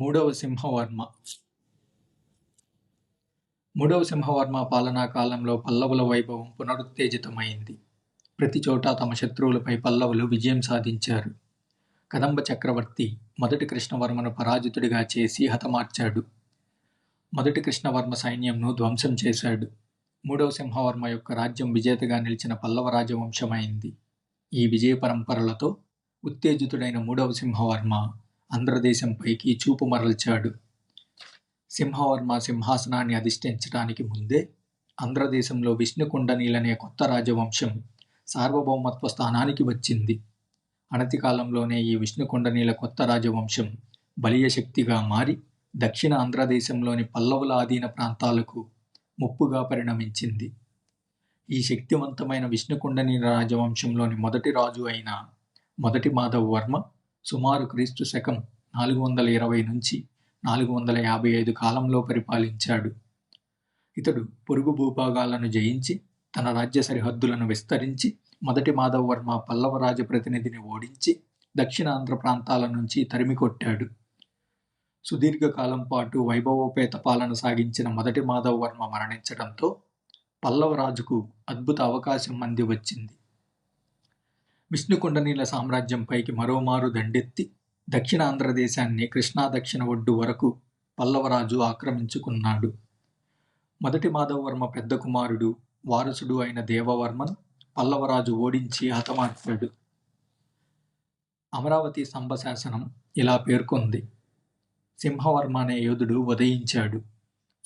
మూడవ సింహవర్మ. మూడవ సింహవర్మ పాలనా కాలంలో పల్లవుల వైభవం పునరుత్తేజితమైంది. ప్రతి చోట తమ శత్రువులపై పల్లవులు విజయం సాధించారు. కదంబ చక్రవర్తి మొదటి కృష్ణవర్మను పరాజితుడిగా చేసి హతమార్చాడు. మొదటి కృష్ణవర్మ సైన్యంను ధ్వంసం చేశాడు. మూడవ సింహవర్మ యొక్క రాజ్యం విజేతగా నిలిచిన పల్లవ రాజవంశమైంది. ఈ విజయ పరంపరలతో ఉత్తేజితుడైన మూడవ సింహవర్మ ఆంధ్రదేశంపైకి చూపు మరల్చాడు. సింహవర్మ సింహాసనాన్ని అధిష్ఠించడానికి ముందే ఆంధ్రదేశంలో విష్ణుకుండనీలనే కొత్త రాజవంశం సార్వభౌమత్వ స్థానానికి వచ్చింది. అనతి కాలంలోనే ఈ విష్ణుకుండనీల కొత్త రాజవంశం బలీయ శక్తిగా మారి దక్షిణ ఆంధ్రదేశంలోని పల్లవుల ఆధీన ప్రాంతాలకు ముప్పుగా పరిణమించింది. ఈ శక్తివంతమైన విష్ణుకుండనీల రాజవంశంలోని మొదటి రాజు అయిన మొదటి మాధవ్ వర్మ సుమారు క్రీస్తు శకం నాలుగు వందల ఇరవై నుంచి నాలుగు వందల యాభై ఐదు కాలంలో పరిపాలించాడు. ఇతడు పొరుగు భూభాగాలను జయించి తన రాజ్య సరిహద్దులను విస్తరించి మొదటి మాధవవర్మ పల్లవ ప్రతినిధిని ఓడించి దక్షిణాంధ్ర ప్రాంతాల నుంచి తరిమి కొట్టాడు. సుదీర్ఘకాలం పాటు వైభవోపేత పాలన సాగించిన మొదటి మాధవ వర్మ మరణించడంతో పల్లవ రాజుకు అద్భుత అవకాశం అంది వచ్చింది. విష్ణుకుండనీల సామ్రాజ్యంపైకి మరోమారు దండెత్తి దక్షిణాంధ్ర దేశాన్ని కృష్ణా దక్షిణ ఒడ్డు వరకు పల్లవరాజు ఆక్రమించుకున్నాడు. మొదటి మాధవవర్మ పెద్ద కుమారుడు వారసుడు అయిన దేవవర్మను పల్లవరాజు ఓడించి హతమార్చాడు. అమరావతి స్తంభశాసనం ఇలా పేర్కొంది. సింహవర్మ అనే యోధుడు ఉదయించాడు.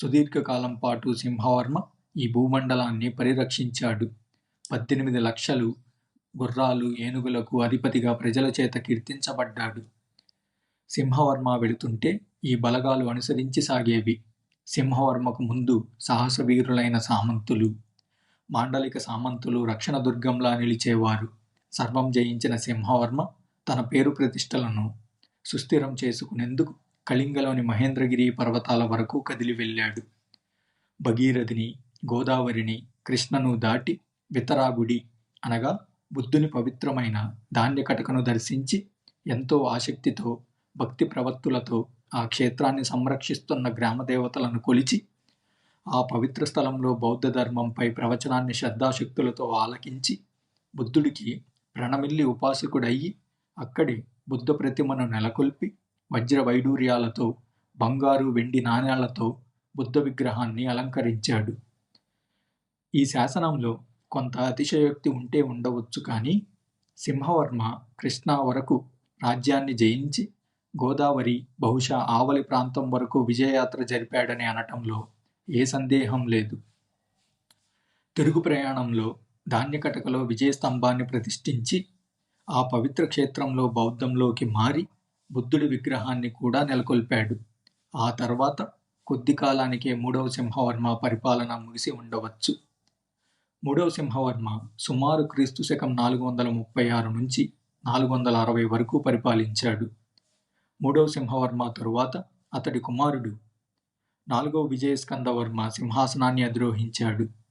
సుదీర్ఘకాలం పాటు సింహవర్మ ఈ భూమండలాన్ని పరిరక్షించాడు. పద్దెనిమిది లక్షలు గుర్రాలు ఏనుగులకు అధిపతిగా ప్రజల చేత కీర్తించబడ్డాడు. సింహవర్మ వెళుతుంటే ఈ బలగాలు అనుసరించి సాగేవి. సింహవర్మకు ముందు సాహస వీరులైన సామంతులు మాండలిక సామంతులు రక్షణ దుర్గంలా నిలిచేవారు. సర్వం జయించిన సింహవర్మ తన పేరు ప్రతిష్టలను సుస్థిరం చేసుకునేందుకు కళింగలోని మహేంద్రగిరి పర్వతాల వరకు కదిలి వెళ్ళాడు. భగీరథిని గోదావరిని కృష్ణను దాటి వితరాగుడి అనగా బుద్ధుని పవిత్రమైన ధాన్య కటకను దర్శించి ఎంతో ఆసక్తితో భక్తి ప్రవత్తులతో ఆ క్షేత్రాన్ని సంరక్షిస్తున్న గ్రామదేవతలను కొలిచి ఆ పవిత్ర స్థలంలో బౌద్ధ ధర్మంపై ప్రవచనాన్ని శ్రద్ధాశక్తులతో ఆలకించి బుద్ధుడికి ప్రణమిల్లి ఉపాసకుడయ్యి అక్కడి బుద్ధ ప్రతిమను నెలకొల్పి వజ్ర వైడూర్యాలతో బంగారు వెండి నాణ్యాలతో బుద్ధ విగ్రహాన్ని అలంకరించాడు. ఈ శాసనంలో కొంత అతిశయోక్తి ఉంటే ఉండవచ్చు కానీ సింహవర్మ కృష్ణా వరకు రాజ్యాన్ని జయించి గోదావరి బహుశా ఆవలి ప్రాంతం వరకు విజయయాత్ర జరిపాడని అనటంలో ఏ సందేహం లేదు. తిరుగు ప్రయాణంలో ధాన్యకటకలో విజయస్తంభాన్ని ప్రతిష్ఠించి ఆ పవిత్ర క్షేత్రంలో బౌద్ధంలోకి మారి బుద్ధుడి విగ్రహాన్ని కూడా నెలకొల్పాడు. ఆ తర్వాత కొద్ది కాలానికే మూడవ సింహవర్మ పరిపాలన ముగిసి ఉండవచ్చు. మూడవ సింహవర్మ సుమారు క్రీస్తు శకం నాలుగు వందల ముప్పై ఆరు నుంచి నాలుగు వందల అరవై వరకు పరిపాలించాడు. మూడవ సింహవర్మ తరువాత అతడి కుమారుడు. నాలుగవ విజయస్కందవర్మ సింహాసనాన్ని అధిరోహించాడు.